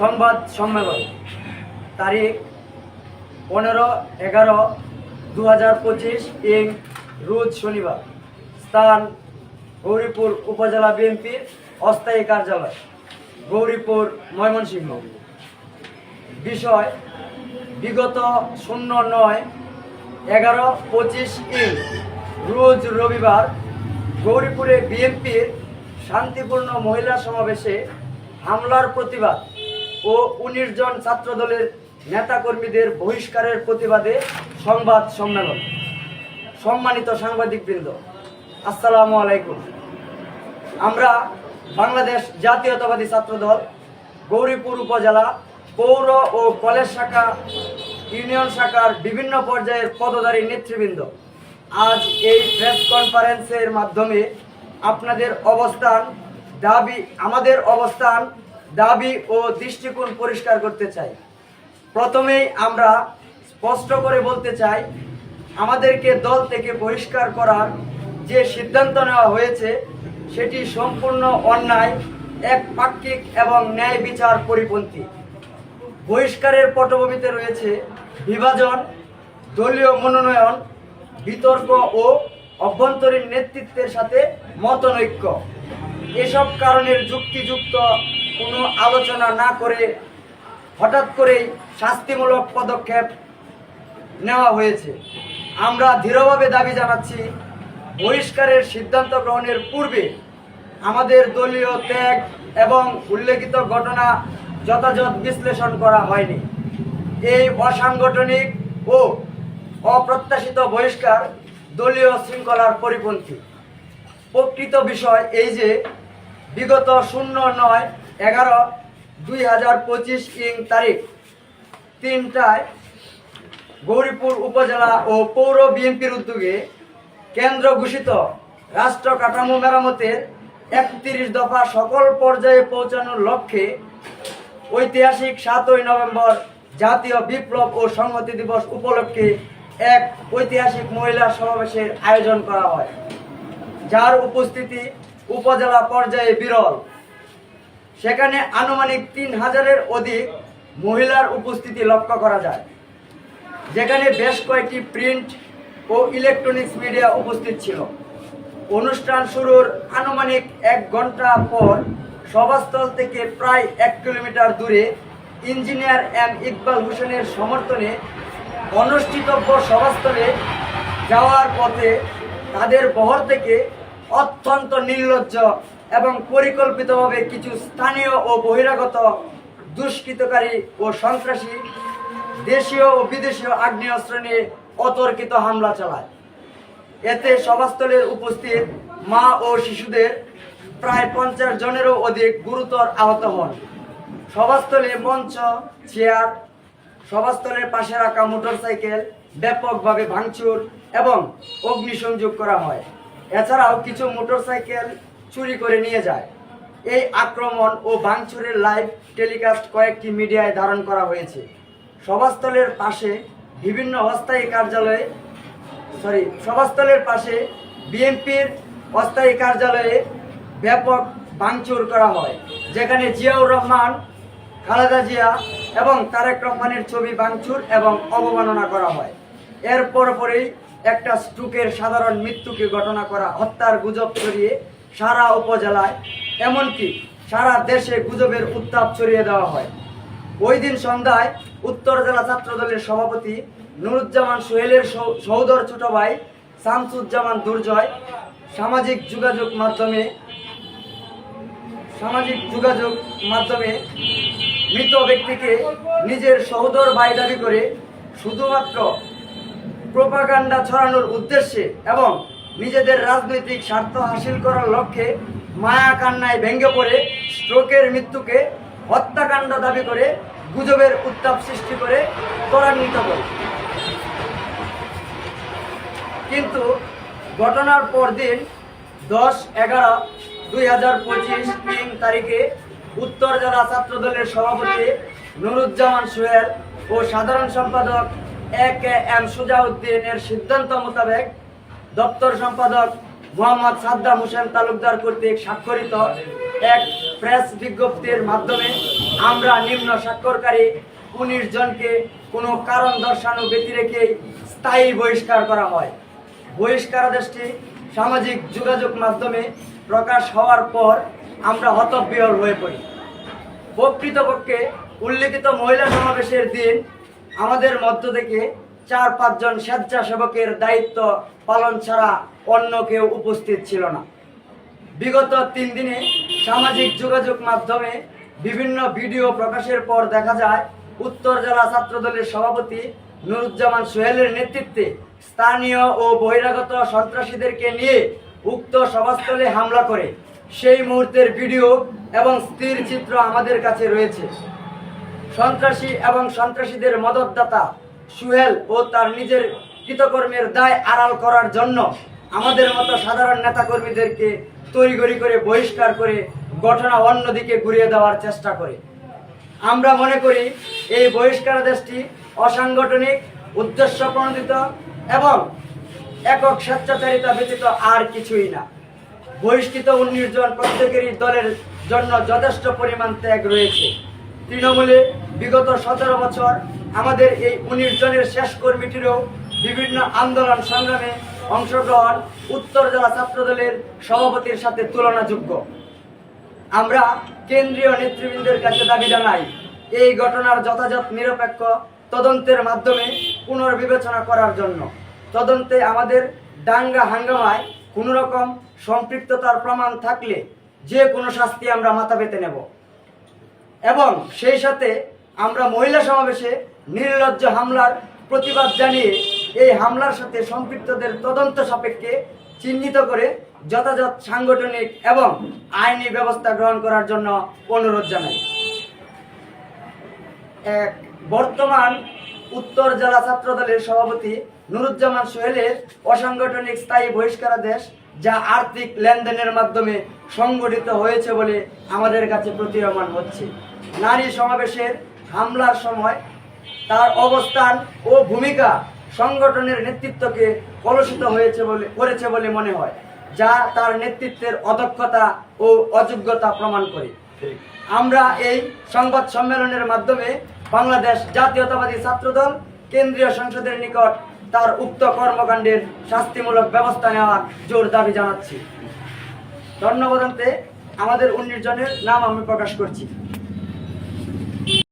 সংবাদ সম্মেলন, তারিখ পনেরো এগারো দু হাজার পঁচিশ ইং রোজ শনিবার, স্থান গৌরীপুর উপজেলা বিএনপির অস্থায়ী কার্যালয়, গৌরীপুর ময়মনসিংহ। বিষয়, বিগত শূন্য নয় এগারো পঁচিশ ইং রোজ রবিবার গৌরীপুরে বিএনপির শান্তিপূর্ণ মহিলা সমাবেশে হামলার প্রতিবাদ ও উনিশ জন ছাত্রদলের নেতাকর্মীদের বহিষ্কারের প্রতিবাদে সংবাদ সম্মেলন। সম্মানিত সাংবাদিকবৃন্দ, আসসালামু আলাইকুম। আমরা বাংলাদেশ জাতীয়তাবাদী ছাত্রদল, গৌরীপুর উপজেলা, পৌর ও কলেজ শাখা, ইউনিয়ন শাখার বিভিন্ন পর্যায়ের পদধারী নেতৃবৃন্দ, আজ এই প্রেস কনফারেন্সের মাধ্যমে আপনাদের অবস্থান, দাবি, আমাদের অবস্থান দাবি ও দৃষ্টিকোণ পরিষ্কার করতে চাই। প্রথমেই আমরা স্পষ্ট করে বলতে চাই, আমাদেরকে দল থেকে বহিষ্কার করার যে সিদ্ধান্ত নেওয়া হয়েছে, সেটি সম্পূর্ণ অন্যায়, এক পাক্ষিক এবং ন্যায় বিচার পরিপন্থী। বহিষ্কারের পটভূমিতে রয়েছে বিভাজন, দলীয় মনোনয়ন, বিতর্ক ও অভ্যন্তরীণ নেতৃত্বের সাথে মতনৈক্য। এসব কারণের যুক্তিযুক্ত কোনো আলোচনা না করে হঠাৎ করেই শাস্তিমূলক পদক্ষেপ নেওয়া হয়েছে। আমরা দৃঢ়ভাবে দাবি জানাচ্ছি, বহিষ্কারের সিদ্ধান্ত গ্রহণের পূর্বে আমাদের দলীয় ত্যাগ এবং উল্লেখিত ঘটনা যথাযথ বিশ্লেষণ করা হয়নি। এই অসাংগঠনিক ও অপ্রত্যাশিত বহিষ্কার দলীয় শৃঙ্খলার পরিপন্থী। প্রকৃত বিষয় এই যে, বিগত শূন্য নয় এগারো, দুই হাজার পঁচিশ ইং তারিখ। তিনটায় গৌরীপুর উপজেলা ও পৌর বিএনপির উদ্যোগে কেন্দ্র ঘোষিত রাষ্ট্র কাঠামো মেরামতের একত্রিশ দফা সকল পর্যায়ে পৌঁছানোর লক্ষ্যে ঐতিহাসিক সাতই নভেম্বর জাতীয় বিপ্লব ও সংহতি দিবস উপলক্ষে এক ঐতিহাসিক মহিলা সমাবেশের আয়োজন করা হয়, যার উপস্থিতি উপজেলা পর্যায়ে বিরল। সেখানে আনুমানিক তিন হাজারের অধিক মহিলার উপস্থিতি লক্ষ্য করা যায়। যেখানে বেশ কয়েকটি প্রিন্ট ও ইলেকট্রনিক্স মিডিয়া উপস্থিত ছিল। অনুষ্ঠান শুরুর আনুমানিক এক ঘণ্টা পর সভাস্থল থেকে প্রায় এক কিলোমিটার দূরে ইঞ্জিনিয়ার এম ইকবাল হোসেনের সমর্থনে অনুষ্ঠিতব্য সভাস্থলে যাওয়ার পথে তাদের বহর থেকে অত্যন্ত নির্লজ্জ এবং পরিকল্পিতভাবে কিছু স্থানীয় ও বহিরাগত দুষ্কৃতকারী ও সন্ত্রাসী দেশীয় ও বিদেশীয় আগ্নেয়াস্ত্র নিয়ে অতর্কিত হামলা চালায়। এতে সভাস্থলের উপস্থিত মা ও শিশুদের প্রায় পঞ্চাশ জনেরও অধিক গুরুতর আহত হন। সভাস্থলে মঞ্চ, চেয়ার, সভাস্থলের পাশে রাখা মোটরসাইকেল ব্যাপকভাবে ভাঙচুর এবং অগ্নিসংযোগ করা হয়। এছাড়াও কিছু মোটরসাইকেল চুরি করে নিয়ে যায়। এই আক্রমণ ও ভাঙচুরের লাইভ টেলিকাস্ট কয়েকটি মিডিয়ায় ধারণ করা হয়েছে। সভাস্থলের পাশে বিভিন্ন অস্থায়ী কার্যালয়ে সরি সভাস্থলের পাশে বিএনপির অস্থায়ী কার্যালয়ে ব্যাপক ভাঙচুর করা হয়, যেখানে জিয়াউর রহমান, খালেদা জিয়া এবং তারেক রহমানের ছবি ভাঙচুর এবং অবমাননা করা হয়। এর পরপরই একটা স্ট্রোকের সাধারণ মৃত্যুকে ঘটনা করা, হত্যার গুজব ছড়িয়ে সারা উপজেলায়, এমনকি সারা দেশে গুজবের উত্তাপ ছড়িয়ে দেওয়া হয়। ওই দিন সন্ধ্যায় উত্তর জেলা ছাত্রদলের সভাপতি নুরুজ্জামান সোহেলের সহ- সহোদর ছোট ভাই শামসুজ্জামান দুর্জয় সামাজিক যোগাযোগ মাধ্যমে, সামাজিক যোগাযোগ মাধ্যমে মৃত ব্যক্তিকে নিজের সহোদর ভাই দাবি করে শুধুমাত্র প্রোপাগান্ডা ছড়ানোর উদ্দেশ্যে এবং নিজেদের রাজনৈতিক স্বার্থ হাসিল করার লক্ষ্যে মায়া কান্নায় ভেঙে পড়ে স্ট্রোকের মৃত্যুকে হত্যাকাণ্ড দাবি করে গুজবের উত্তাপ সৃষ্টি করে ত্বরান্বিত করে। কিন্তু ঘটনার পর দিন দশ এগারো দুই হাজার পঁচিশ তিন তারিখে উত্তর জেলা ছাত্রদলের সভাপতি নুরুজ্জামান সোহেল ও সাধারণ সম্পাদক এ কে এম সুজাউদ্দিনের সিদ্ধান্ত মোতাবেক দপ্তর সম্পাদক মোহাম্মদ সাদ্দাম হোসেন তালুকদার কর্তৃক স্বাক্ষরিত এক প্রেস বিজ্ঞপ্তির মাধ্যমে আমরা নিম্ন স্বাক্ষরকারী উনিশ জনকে কোনো কারণ দর্শানো ব্যতি রেখে স্থায়ী বহিষ্কার করা হয়। বহিষ্কারাদেশটি সামাজিক যোগাযোগ মাধ্যমে প্রকাশ হওয়ার পর আমরা হতবিহল হয়ে পড়ি। প্রকৃতপক্ষে উল্লেখিত মহিলা সমাবেশের দিন আমাদের মধ্য থেকে চার, পাঁচজন স্বেচ্ছাসেবকের দায়িত্ব পালন ছাড়া অন্য কেউ উপস্থিত ছিল না। বিগত তিন দিনে সামাজিক যোগাযোগ মাধ্যমে বিভিন্ন ভিডিও প্রকাশের পর দেখা যায়, উত্তর জেলা ছাত্রদলের সভাপতি নুরুজ্জামান সোহেলের নেতৃত্বে স্থানীয় ও বহিরাগত সন্ত্রাসীদেরকে নিয়ে উক্ত সভাস্থলে হামলা করে। সেই মুহূর্তের ভিডিও এবং স্থির চিত্র আমাদের কাছে রয়েছে। সন্ত্রাসী এবং সন্ত্রাসীদের মদতদাতা সুহেল ও তার নিজের কৃতকর্মের দায় আড়াল করার জন্য আমাদের মতো সাধারণ নেতাকর্মীদেরকে তৈরি করে বহিষ্কার করে ঘটনা অন্যদিকে ঘুরিয়ে দেওয়ার চেষ্টা করে। আমরা মনে করি এই বহিষ্কারাদেশটি অসাংগঠনিক উদ্দেশ্য প্রণোদিত এবং একক স্বেচ্ছাচারিতা ব্যতীত আর কিছুই না। বহিষ্কৃত উনিশ প্রত্যেকেরই দলের জন্য যথেষ্ট পরিমাণ ত্যাগ রয়েছে। তৃণমূলে বিগত সতেরো বছর আমাদের এই উনিশ জনের শেষ কর্মীটিরও বিভিন্ন আন্দোলন সংগ্রামে অংশগ্রহণ উত্তর জেলা ছাত্রদলের সভাপতির সাথে তুলনাযোগ্য। আমরা কেন্দ্রীয় নেতৃবৃন্দের কাছে দাবি জানাই, এই ঘটনার যথাযথ নিরপেক্ষ তদন্তের মাধ্যমে পুনর্বিবেচনা করার জন্য। তদন্তে আমাদের দাঙ্গা হাঙ্গামায় কোনো রকম সম্পৃক্ততার প্রমাণ থাকলে যে কোনো শাস্তি আমরা মাথা পেতে নেব। এবং সেই সাথে আমরা মহিলা সমাবেশে নির্লজ্জ হামলার প্রতিবাদ জানিয়ে এই হামলার সাথে সম্পৃক্তদের তদন্ত সাপেক্ষে চিহ্নিত করে যথাযথ সাংগঠনিক এবং আইনি ব্যবস্থা গ্রহণ করার জন্য অনুরোধ জানাই। এক, বর্তমান উত্তর জেলা ছাত্র দলের সভাপতি নুরুজ্জামান সোহেলের অসাংগঠনিক স্থায়ী বহিষ্কারাদেশ যা আর্থিক লেনদেনের মাধ্যমে সংগঠিত হয়েছে বলে আমাদের কাছে প্রতীয়মান হচ্ছে। নারী সমাবেশের হামলার সময় তার অবস্থান ও ভূমিকা সংগঠনের নেতৃত্বকে কলুষিত হয়েছে বলে, করেছে বলে মনে হয়, যা তার নেতৃত্বের অদক্ষতা ও অযোগ্যতা প্রমাণ করে। আমরা এই সংবাদ সম্মেলনের মাধ্যমে বাংলাদেশ জাতীয়তাবাদী ছাত্রদল, কেন্দ্রীয় সংসদের নিকট তার উক্ত কর্মকাণ্ডের শাস্তিমূলক ব্যবস্থা নেওয়ার জোর দাবি জানাচ্ছি। ধন্যবাদ আমাদের উনিশ জনের নাম আমি প্রকাশ করছি।